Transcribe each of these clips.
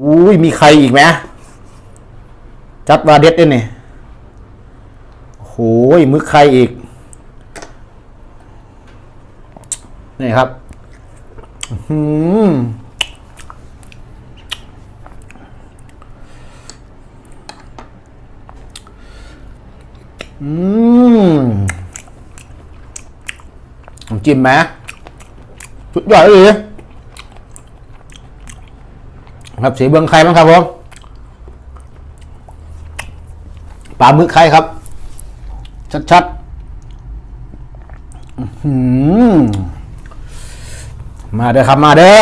อุ้ยมีใครอีกไหมจัดวาเด็ดด้วยนี่โหยมึกใครอีก นี่ครับอื้อหืออืมจิ้มไหมสุดยอดเลย ครับสีเบืองไข่บ้างครับผมปลาหมึกไข่ครับ ชัดๆมาเด้อครับมาเด้อ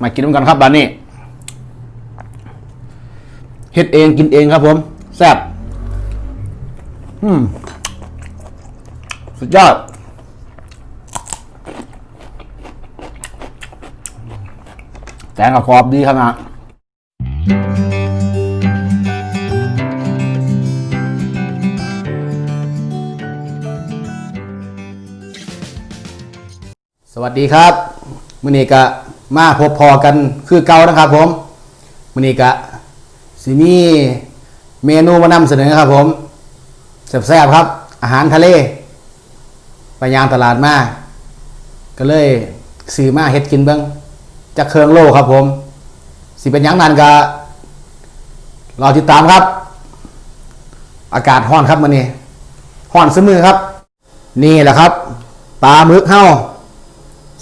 มากินด้วยกันครับบ้านนี้เฮ็ดเองกินเองครับผม แซ่บอืม สุดยอด แตงกับกรอบดีครับนะสวัสดีครับมือนี้กะมาพบพอกันคือเก่านะครับผมมือนี้กะสิมีเมนูมานำเสนอครับผมแซ่บๆครับ อาหารทะเลไปยางตลาดมาก็เลยซื้อมาเฮ็ดกินเบิ้ง จากเครื่องโลครับผม สิเป็นยังนั่นก็รอติดตามครับ อากาศห้อนครับมันนี้ห้อนเสมือครับ นี่แหละครับปลาหมึกเฮ้า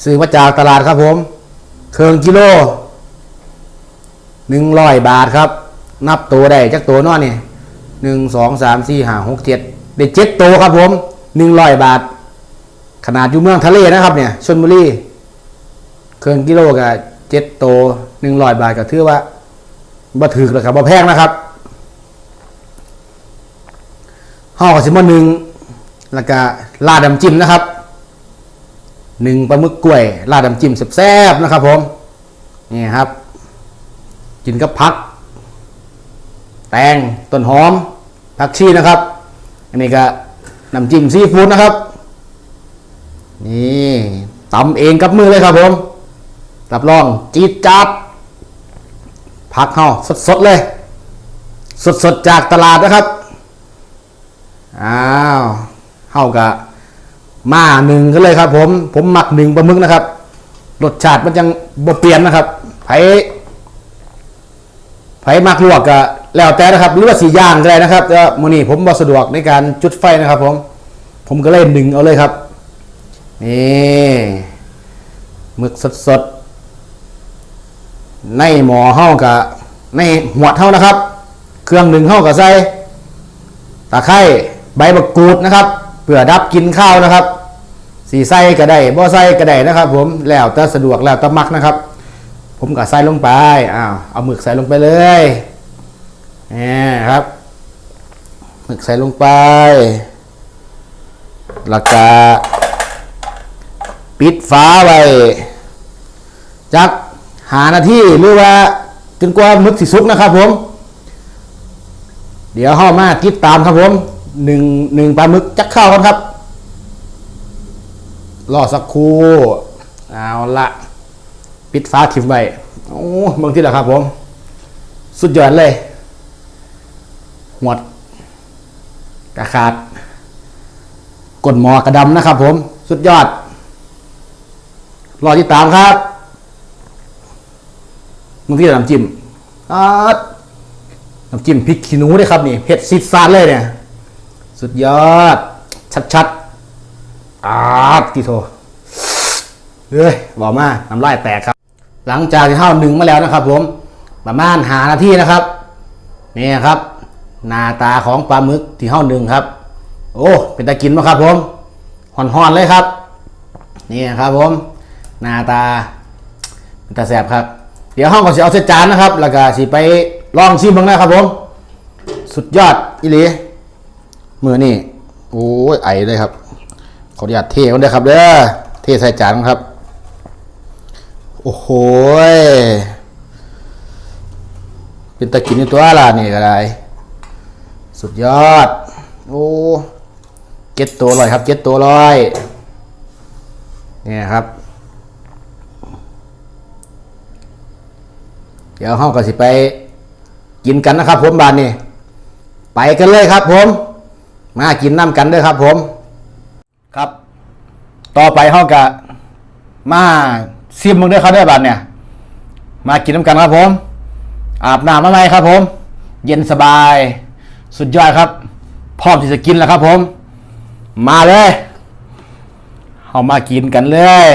ซื้อมาจากตลาดครับผม เครื่องกิโลหนึ่งร้อยบาทครับ นับตัวได้จักตัวนอนนี่หนึ่งสองสามสี่ห้าหกเจ็ดได้เจ็ดตัวครับผมหนึ่งร้อยบาท ขนาดอยู่เมืองทะเลนะครับเนี่ยชนบุรี เครื่องกิโลกับเจ็ดโตหนึ่งร้อยบาทก็ถือว่าบ่ถือเลยครับบ่แพงนะครับห่อกับสิมาหนึ่งแล้วก็ลาดน้ำจิ้มนะครับหนึ่งปลาหมึกกล้วยลาดน้ำจิ้มแซ่บๆนะครับ ผมนี่ครับ กินกับพัก แตงต้นหอมผักชีนะครับ อันนี้ก็น้ำจิ้มซีฟู้ดนะครับ นี่ตำเองกับมือเลยครับผม รับรองจี๊ดจัดผักเฮาสดๆเลย สดๆจากตลาดนะครับ อ้าวเฮากะมาหนึ่งกันเลยครับ ผม ผมหมักหนึ่งปลาหมึกนะครับ รสชาติมันยังบ่เปลี่ยนนะครับ ไผ ไผหมักลวกกะแล้วแต่นะครับหรือว่าสีย่างก็ได้นะครับแต่ว่ามื้อนี้ผมบ่สะดวกในการจุดไฟนะครับ ผม ผมก็เลยหนึ่งเอาเลยครับ นี่หมึกสดๆ ในหมอเฮากะในหัวดเฮานะครับ เครื่องหนึ่งเฮากะใส่ตะไคร้ใบมะกรูดนะครับเพื่อดับกินข้าวนะครับ สีใส่ก็ได้บ่ใส่ก็ได้นะครับ ผมแล้วแต่สะดวกแล้วแต่มักนะครับ ผมก็ใส่ลงไปอ้าวเอาหมึกใส่ลงไปเลยนี่ครับหมึกใส่ลงไปแล้วก็ปิดฝาไว้จัก หานาทีหรือว่าจนกว่ามึกสิสุกนะครับผม เดี๋ยวเข้ามาติดตามครับผมหนึ่งหนึ่งปลาหมึกจักเข้ากันครับรอสักครู่เอาละปิดฝาทิ้งไว้โอ้เบางที่แหละครับผม สุดยอดเลย หวดกระขาดกดหมอกระดำนะครับผม สุดยอด รอติดตามครับ มึงที่น้ำจิ้มอาดน้ำจิ้มพริกขี้หนูด้วยครับนี่เผ็ดซิดซาดเลยเนี่ย สุดยอด ชัดๆอาดที่โทเฮ้ยบอกมาน้ำลายแตกครับ หลังจากที่เท่าหนึ่งมาแล้วนะครับ ผมประมาณหานาทีนะครับนี่ครับ หน้าตาของปลาหมึกที่เท่าหนึ่งครับ โอ้เป็นตะกินไหมครับ ผมห่อนๆเลยครับ นี่ครับผม หน้าตาเป็นตาแสบครับ เดี๋ยวห้องก็จะเอาเสจานนะครับ แล้วก็สิไปลองชิมบ้างนะครับผม สุดยอดอีหลีมือนี่โอ้ยไอเลยครับ ขออนุญาตเทมันด้วยครับเด้อเทใส่จานครับ โอ้โหยเป็นตะกินในตัวล่ะนี่ก็ได้สุดยอด โอ้เก็ตตัวลอยครับ เก็ตตัวลอย เนี่ยครับ ดี๋ยวห้องก็สิไปกินกันนะครับ ผมบานนี้ไปกันเลยครับ ผม มากินน้ำกันด้วยครับ ผม ครับ ต่อไปห้องกะมาซิมมึงด้วยครับด้วยบานเนี่ย มากินน้ำกันครับ ผม อาบน้ำอะไรครับ ผม เย็นสบาย สุดยอดครับ พร้อมที่จะกินแล้วครับ ผม มาเลยเอามากินกันเลย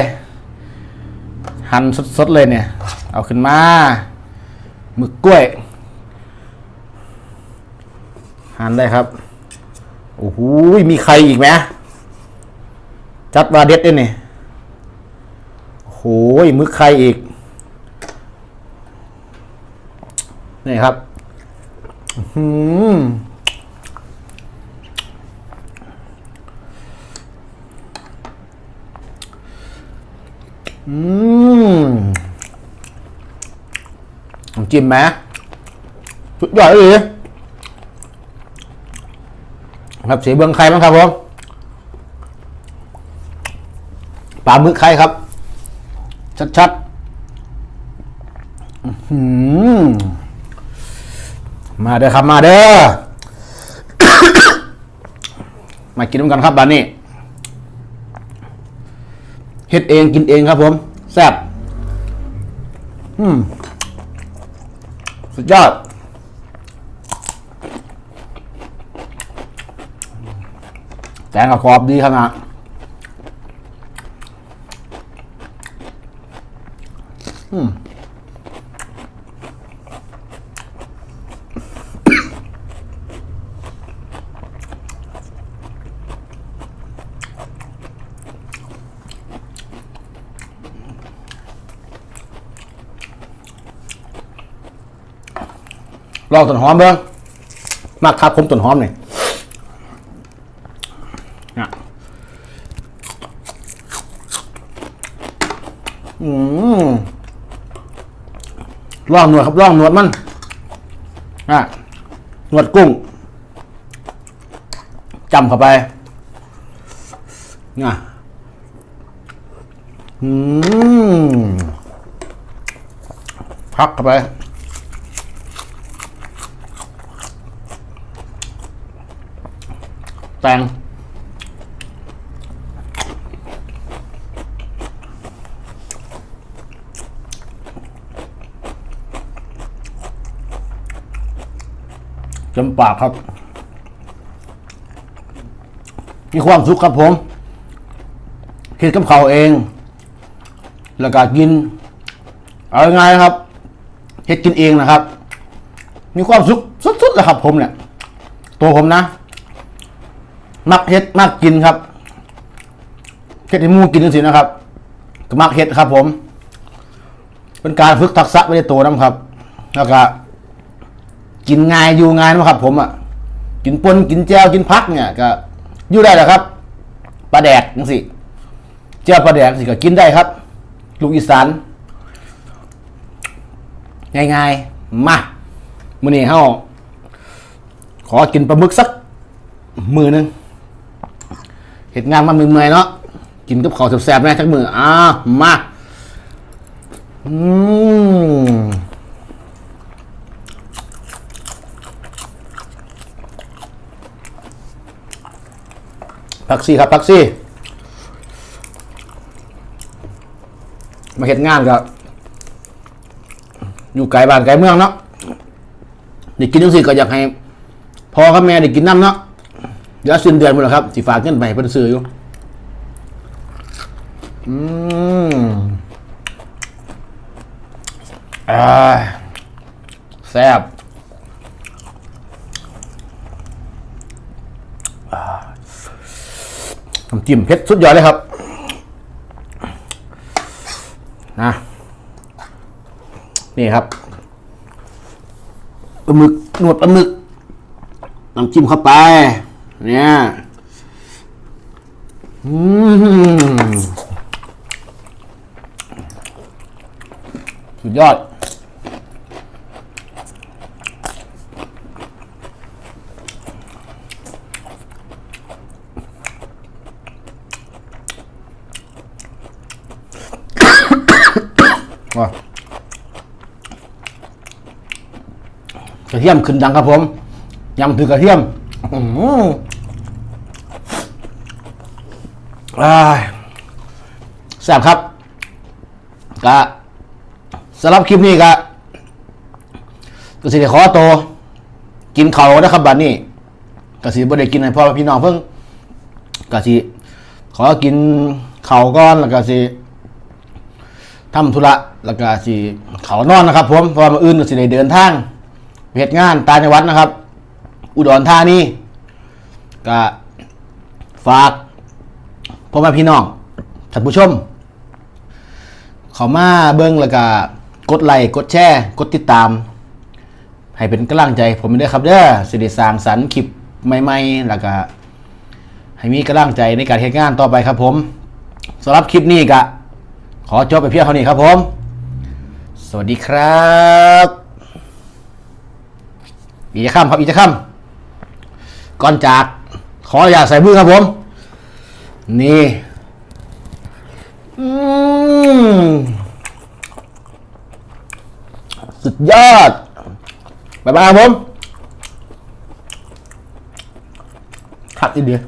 หั่นสดๆเลยเนี่ย เอาขึ้นมา หมึกกล้วย หั่นได้ครับ โอ้โหมีใครอีกไหมจัดวาเด็ดด้วยนี่โอ้โหมึกใครอีก นี่ครับอื้อหืออืมน้ำ จิ้มไหมสุดยอดเลยครับสีเบืองไข่บ้างครับผมปลาหมึกไข่ครับ ชัดๆมาเด้อครับมาเด้อมากินด้วยกันครับบ้านนี้เฮ็ดเองกินเองครับผม แซ่บอืม สุดยอด แตงกับกรอบดีขนาดอืม ลองต้นหอมเบิ้งมากครับผมต้นหอมนี่เนี่ยอืมลองหนวดครับลองหนวดมันอะหนวดกุ้งจำเข้าไปน่ะอืมพักเข้าไป ตงจำปากครับมีความสุขครับผมเคิดกับเขาเอง แล้วก็กิน เอาง่ายครับเฮ็ดกินเองนะครับ มีความสุขสุดๆเลยครับผมเนี่ย ตัวผมนะ มักเฮ็ดมักกินครับเฮ็ดให้มูกินจังซี่นะครับก็มักเฮ็ดครับ ผม เป็นการฝึกทักษะไว้ในตัวนํครับ แล้วก็กินง่ายอยู่ง่ายนะครับ ผมอะกินปนกินแจวกินพักเนี่ย ก็อยู่ได้แหละครับปลาแดกจังซี่แจวปลาแดกสิก็กินได้ครับ ลูกอีสานง่ายๆมามื้อนี้เฮาขอกินปลาหมึกสักมือหนึ่ง เห็ดงานมาเมื่อยๆเนาะกินกับข้าวแซ่บๆแน่จักมืออ่ามาอืมพักซี่ครับพักซี่ มาเห็ดงานกับอยู่ไกลบ้านไกลเมืองเนาะได้กินจังซี่ก็อยากให้พอกับแม่ได้กินน้ำเนาะ ดี๋ยวสิ้นเดือนหมดแล้วครับสิฝากเงินไปเพิ่นซื้ออยู่อืมอ่าแซ่บน้ำจิ้มเผ็ดสุดยอดเลยครับ นะ นี่ครับปลาหมึก หนวดปลาหมึก น้ำจิ้มเข้าไป เนี่ยอืมสุดยอดว้ากระเทียมขึ้นดังครับผม ยำถือกระเทียม อื้อหืออ้าย แซ่บครับกะสำหรับคลิปนี้กะก็สิได้ขอตัวกินเขานะครับบัดนี้กสิบ่ได้กินให้พ่อพี่น้องเพิ่งกสิขอกินเขาก่อนแล้วก็สิทำธุระแล้วก็สิเขานอนนะครับผมเพราะว่าอื่นก็สิได้เดินทางเหตุงานตางจังหวัดนะครับ อุดรธานีก็ฝาก พ่อแม่พี่น้องท่านผู้ชม เขามาเบิ้งแล้วก็กดไลค์กดแชร์กดติดตาม ให้เป็นกำลังใจ ผมด้วยครับเด้อสิได้สร้างสรรค์คลิปใหม่ๆแล้วก็ให้มีกำลังใจในการเหตุงานต่อไปครับผมสำหรับคลิปนี้ก็ขอจบไปเพียงเท่านี้ครับผม สวัสดีครับ อีกจะข้ามครับอีกจะข้ามก่อนจากขออย่าใส่มือครับผม นี่ อืมสุดยอดบ๊ายบายครับผมขัดอีเดียว